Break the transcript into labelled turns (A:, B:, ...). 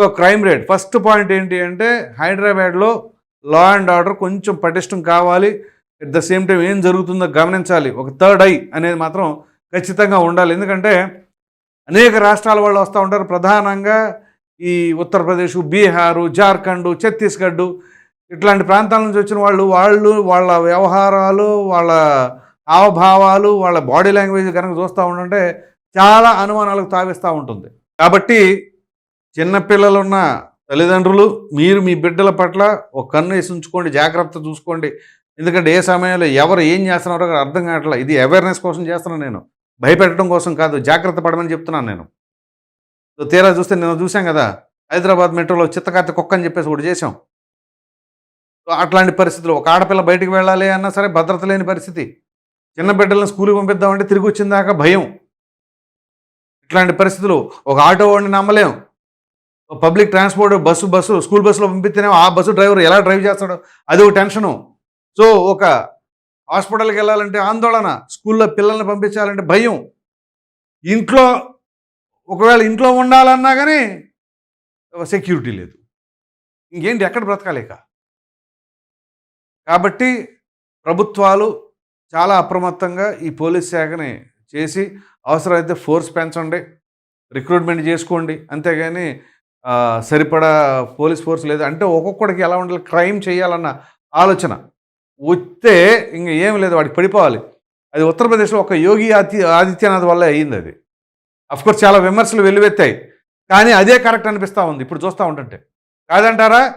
A: So crime rate. First point ఏంటి అంటే హైదరాబాద్లో లా అండ్ ఆర్డర్ కొంచెం పటిష్టం కావాలి. అట్ ద సేమ్ టైం ఏం జరుగుతుందో గమనించాలి. ఒక థర్డ్ ఐ అనేది మాత్రం ఖచ్చితంగా ఉండాలి. ఎందుకంటే అనేక రాష్ట్రాల వాళ్ళు వస్తూ ఉంటారు. ప్రధానంగా ఈ ఉత్తరప్రదేశ్ బీహారు జార్ఖండ్ ఛత్తీస్గఢ్ ఇట్లాంటి ప్రాంతాల నుంచి వచ్చిన వాళ్ళు వాళ్ళు వాళ్ళ వ్యవహారాలు వాళ్ళ హావభావాలు వాళ్ళ బాడీ లాంగ్వేజ్ కనుక చూస్తూ ఉంటుంటే చాలా అనుమానాలకు తావిస్తూ ఉంటుంది. కాబట్టి చిన్నపిల్లలున్న తల్లిదండ్రులు మీరు మీ బిడ్డల పట్ల ఒక కన్ను వేసి ఉంచుకోండి జాగ్రత్త చూసుకోండి. ఎందుకంటే ఏ సమయంలో ఎవరు ఏం చేస్తున్నారో అర్థం కావట్లేదు ఇది అవేర్నెస్ కోసం చేస్తున్నాను నేను. భయపెట్టడం కోసం కాదు జాగ్రత్త పడమని చెప్తున్నాను నేను. తీరా చూస్తే నిన్న చూసాం కదా హైదరాబాద్ మెట్రోలో చిత్తకార్తె కుక్క అని చెప్పేసి ఒకటి చేసాం అట్లాంటి పరిస్థితులు. ఒక ఆడపిల్ల బయటికి వెళ్ళాలి అన్నా సరే భద్రత లేని పరిస్థితి. చిన్న బిడ్డలను స్కూల్కి పంపిద్దామంటే తిరిగి వచ్చిందాక భయం. ఇట్లాంటి పరిస్థితులు. ఒక ఆటో వాడిని నమ్మలేం. Public transport bus bus school బస్సులో పంపిస్తేనే ఆ బస్సు డ్రైవర్ ఎలా డ్రైవ్ చేస్తాడో అది ఒక టెన్షను. సో ఒక హాస్పిటల్కి వెళ్ళాలంటే ఆందోళన స్కూల్లో పిల్లల్ని పంపించాలంటే భయం. ఇంట్లో ఒకవేళ ఇంట్లో ఉండాలన్నా కానీ సెక్యూరిటీ లేదు. ఇంకేంటి? ఎక్కడ బ్రతకాలేక? కాబట్టి ప్రభుత్వాలు చాలా అప్రమత్తంగా ఈ పోలీస్ శాఖని చేసి అవసరమైతే ఫోర్స్ పెంచండి రిక్రూట్మెంట్ చేసుకోండి. అంతేగాని సరిపడా పోలీస్ ఫోర్స్ లేదు. అంటే ఒక్కొక్కడికి ఎలా ఉండాలి? క్రైమ్ చేయాలన్న ఆలోచన. వస్తే ఇంక ఏం లేదు వాడికి పడిపోవాలి. అది ఉత్తరప్రదేశ్లో ఒక యోగి ఆది ఆదిత్యనాథ్ వల్ల అయ్యింది అది. అఫ్కోర్స్ చాలా విమర్శలు వెల్లువెత్తాయి. కానీ అదే కరెక్ట్ అనిపిస్తూ ఉంది. ఇప్పుడు చూస్తూ ఉంటుంటే కాదంటారా?